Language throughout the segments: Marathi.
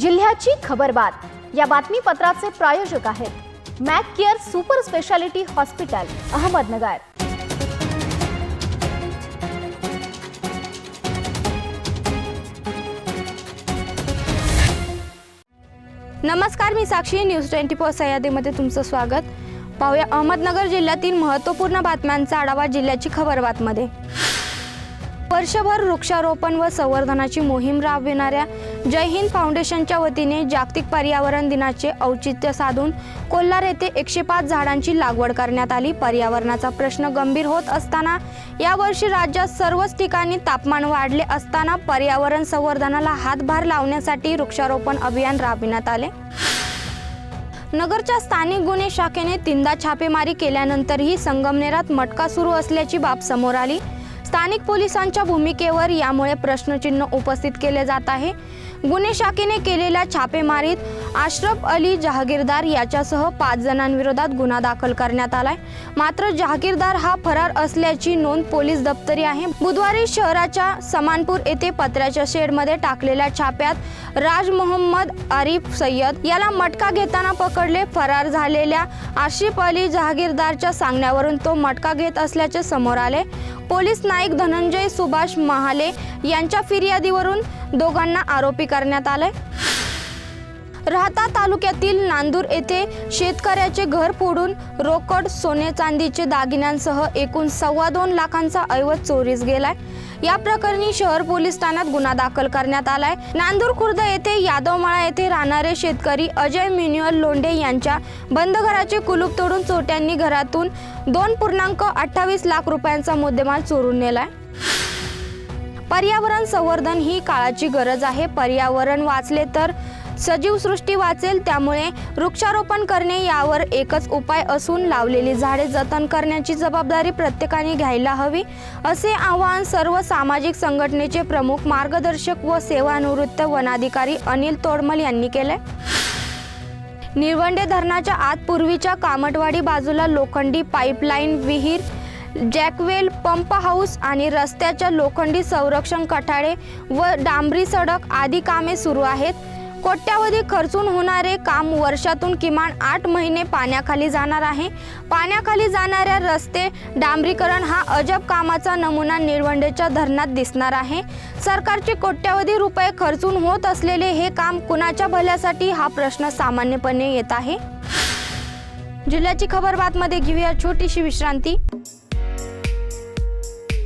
जिल्ह्याची खबरबात या बातमीपत्राचे प्रायोजक आहेत Mac Care super speciality hospital Ahmednagar. नमस्कार मी साक्षी. न्यूज ट्वेंटी फोर सह्याद्रीमध्ये तुमचं स्वागत. पाहूया अहमदनगर जिल्ह्यातील महत्त्वपूर्ण बातम्यांचा आढावा जिल्ह्याची खबर बातमध्ये. वर्षभर वृक्षारोपण व संवर्धनाची मोहीम राबविणाऱ्या जय हिंद फाउंडेशनच्या वतीने जागतिक पर्यावरण दिनाचे औचित्य साधून कोल्हार येथे एकशे पाच झाडांची लागवड करण्यात आली. पर्यावरणाचा प्रश्न गंभीर होत असताना यावर्षी राज्यात सर्वच ठिकाणी तापमान वाढले असताना पर्यावरण संवर्धनाला हातभार लावण्यासाठी वृक्षारोपण अभियान राबविण्यात आले. नगरच्या स्थानिक गुन्हे शाखेने तीनदा छापेमारी केल्यानंतरही संगमनेरात मटका सुरू असल्याची बाब समोर आली. स्थानिक पोलिसांच्या भूमिकेवर यामुळे प्रश्नचिन्ह उपस्थित केले जात आहे. गुन्हे शाखेने केलेल्या छापेमारीत आश्रफ अली जहागीरदार याच्यासह पाच जणांविरोधात गुन्हा दाखल करण्यात आलाय. मात्र जहागीरदार हा फरार असल्याची नोंद पोलीस दप्तरी आहे. बुधवारी शहराच्या समानपूर येथे पत्र्याच्या शेडमध्ये टाकलेल्या छाप्यात राज मोहम्मद आरिफ सय्यद याला मटका घेताना पकडले. फरार झालेल्या आशिफ अली जहागीरदारच्या सांगण्यावरून तो मटका घेत असल्याचे समोर आले. पोलीस नाईक धनंजय सुभाष महाले यांच्या फिर्यादीवरून दोघांना आरोपी करण्यात आले राहता तालुक्यातील नांदूर येथे शेतकऱ्याचे घर फोडून रोकड सोने चांदीचे दागिन्यांसह एकूण सव्वा दोन लाखांचा ऐवज चोरीस गेलाय. या प्रकरणी शहर पोलीस ठाण्यात गुन्हा दाखल करण्यात आलाय. नांदूर खुर्द येथे यादवमाळा येथे राहणारे शेतकरी अजय मिन्युअल लोंढे यांच्या बंद घराचे कुलूप तोडून चोट्यांनी घरातून दोन पूर्णांक अठ्ठावीस लाख रुपयांचा मुद्देमाल चोरून नेलाय. पर्यावरण संवर्धन ही काळाची गरज आहे. पर्यावरण वाचले तर सजीव सृष्टी वाचेल त्यामुळे वृक्षारोपण करणे यावर एकच उपाय असून लावलेली झाडे जतन करण्याची जबाबदारी प्रत्येकाने घ्यायला हवी असे आवाहन सर्व सामाजिक संघटनेचे प्रमुख मार्गदर्शक व सेवानिवृत्त वनाधिकारी अनिल तोडमल यांनी केले. निळवंडे धरणाच्या आत पूर्वीच्या कामटवाडी बाजूला लोखंडी पाईपलाईन विहीर जॅकवेल पंप हाऊस आणि रस्त्याच्या लोखंडी संरक्षण कठाळे व डांबरी सडक आदी कामे सुरू आहेत. कोट्यावधी खर्चून होणारे काम वर्षातून किमान आठ महिने पाण्याखाली जाणार आहे. पाण्याखाली जाणाऱ्या रस्ते डांबरीकरण हा अजब कामाचा नमुना निळवंडेच्या धरणात दिसणार आहे. सरकारचे कोट्यावधी रुपये खर्चून होत असलेले हे काम कुणाच्या भल्यासाठी? हा प्रश्न सामान्यपणे येत आहे. जिल्ह्याची खबर बातमध्ये घेऊया छोटीशी विश्रांती.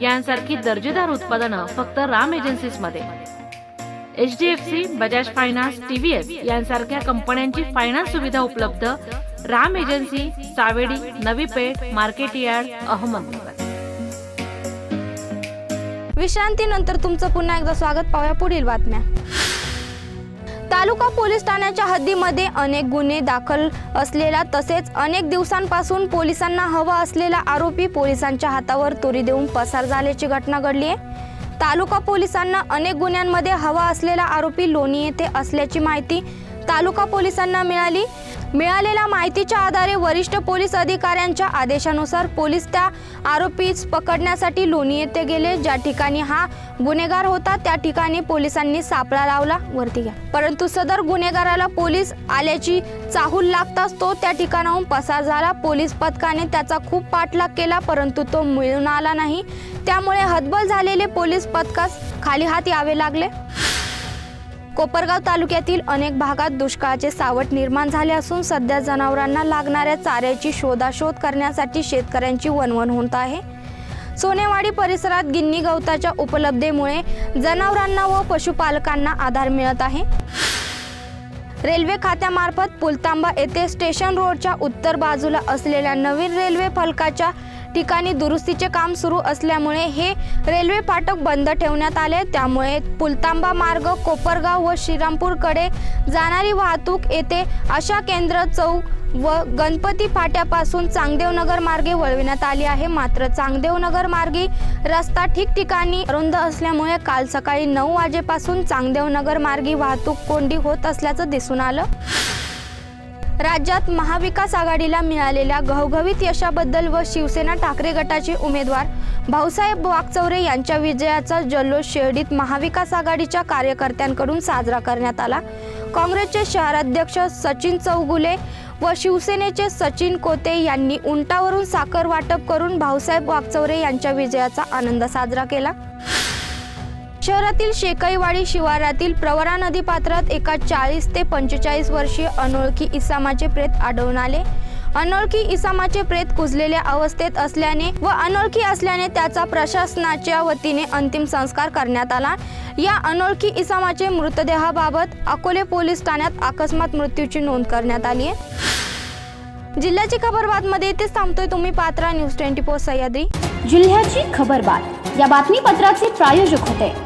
यांसारखी दर्जेदार उत्पादनं फक्त Ram एजन्सीजमध्ये H D F C Bajaj finance TVS यांसारख्या कंपन्यांची फायनान्स सुविधा उपलब्ध Ram agency Savedi Navi Peth market yard Ahmednagar विश्रांतीनंतर तुमचं पुन्हा एकदा स्वागत. पाहूया पुढील बातम्या. तालुका पोलीस ठाण्याच्या हद्दीमध्ये अनेक गुन्हे दाखल असलेला तसेच अनेक दिवसांपासून पोलिसांना हवा असलेला आरोपी पोलिसांच्या हातावर तुरी देऊन पसार झाल्याची घटना घडली आहे तालुका पोलिसांना अनेक गुन्ह्यांमध्ये हवा असलेला आरोपी लोणी येथे असल्याची माहिती तालुका पोलिसांना मिळाली. मिळालेल्या माहितीच्या आधारे वरिष्ठ पोलीस अधिकाऱ्यांच्या आदेशानुसार पोलीस त्या आरोपीस पकडण्यासाठी लोणी येथे गेले. ज्या ठिकाणी हा गुन्हेगार होता त्या ठिकाणी पोलिसांनी सापळा लावला. वरती घ्या. परंतु सदर गुन्हेगाराला पोलीस आल्याची चाहूल लागताच तो त्या ठिकाणाहून पसार झाला. पोलीस पथकाने त्याचा खूप पाठलाग केला परंतु तो मिळून आला नाही. त्यामुळे हतबल झालेले पोलीस पथकास खाली हात यावे लागले. कोपरगाव तालुक्यातील अनेक भागात दुष्काळाचे सावट निर्माण झाले असून सध्या जनावरांना लागणाऱ्या चाऱ्याची शोधाशोध करण्यासाठी शेतकऱ्यांची वणवण होत आहे. सोनेवाडी परिसरात गिन्नी गवताच्या उपलब्धेमुळे जनावरांना व पशुपालकांना आधार मिळत आहे. रेल्वे खात्यामार्फत पुलतांबा येथे स्टेशन रोडच्या उत्तर बाजूला असलेल्या नवीन रेल्वे फलकाच्या ठिकाणी दुरुस्तीचे काम सुरू असल्यामुळे हे रेल्वे फाटक बंद ठेवण्यात आले. त्यामुळे पुलतांबा मार्ग कोपरगाव व श्रीरामपूरकडे जाणारी वाहतूक येथे अशा केंद्र चौक व गणपती फाट्यापासून चांगदेवनगर मार्गे वळविण्यात आली आहे. मात्र चांगदेवनगर मार्गे रस्ता ठिकठिकाणी रुंद असल्यामुळे काल सकाळी नऊ वाजेपासून चांगदेवनगर मार्गे वाहतूक कोंडी होत असल्याचं दिसून आलं. राज्यात महाविकास आघाडीला मिळालेल्या घवघवीत यशाबद्दल व शिवसेना ठाकरे गटाचे उमेदवार भाऊसाहेब वागचौरे यांच्या विजयाचा जल्लोष शिर्डीत महाविकास आघाडीच्या कार्यकर्त्यांकडून साजरा करण्यात आला. काँग्रेसचे शहराध्यक्ष सचिन चौगुले व शिवसेनेचे सचिन कोते यांनी उंटावरून साखर वाटप करून भाऊसाहेब वागचौरे यांच्या विजयाचा आनंद साजरा केला. शहरातील शेकईवाडी शिवारातील प्रवरा नदी पात्रात एका चाळीस ते पंचेचाळीस वर्षीय अनोळखी इसामाचे प्रेत आढळून आले. अनोळखी इसामाचे प्रेत कुजलेल्या अवस्थेत असल्याने व अनोळखी असल्याने त्याचा प्रशासनाच्या वतीने अंतिम संस्कार करण्यात आला. या अनोळखी इसामाचे मृतदेहाबाबत अकोले पोलीस ठाण्यात अकस्मात मृत्यूची नोंद करण्यात आली आहे. जिल्ह्याची खबरबातमध्ये इथेच थांबतोय तुम्ही. पात्रा न्यूज ट्वेंटी फोर सह्याद्री. जिल्ह्याची खबरबात. या बातमीपत्राचे प्रायोजक होते.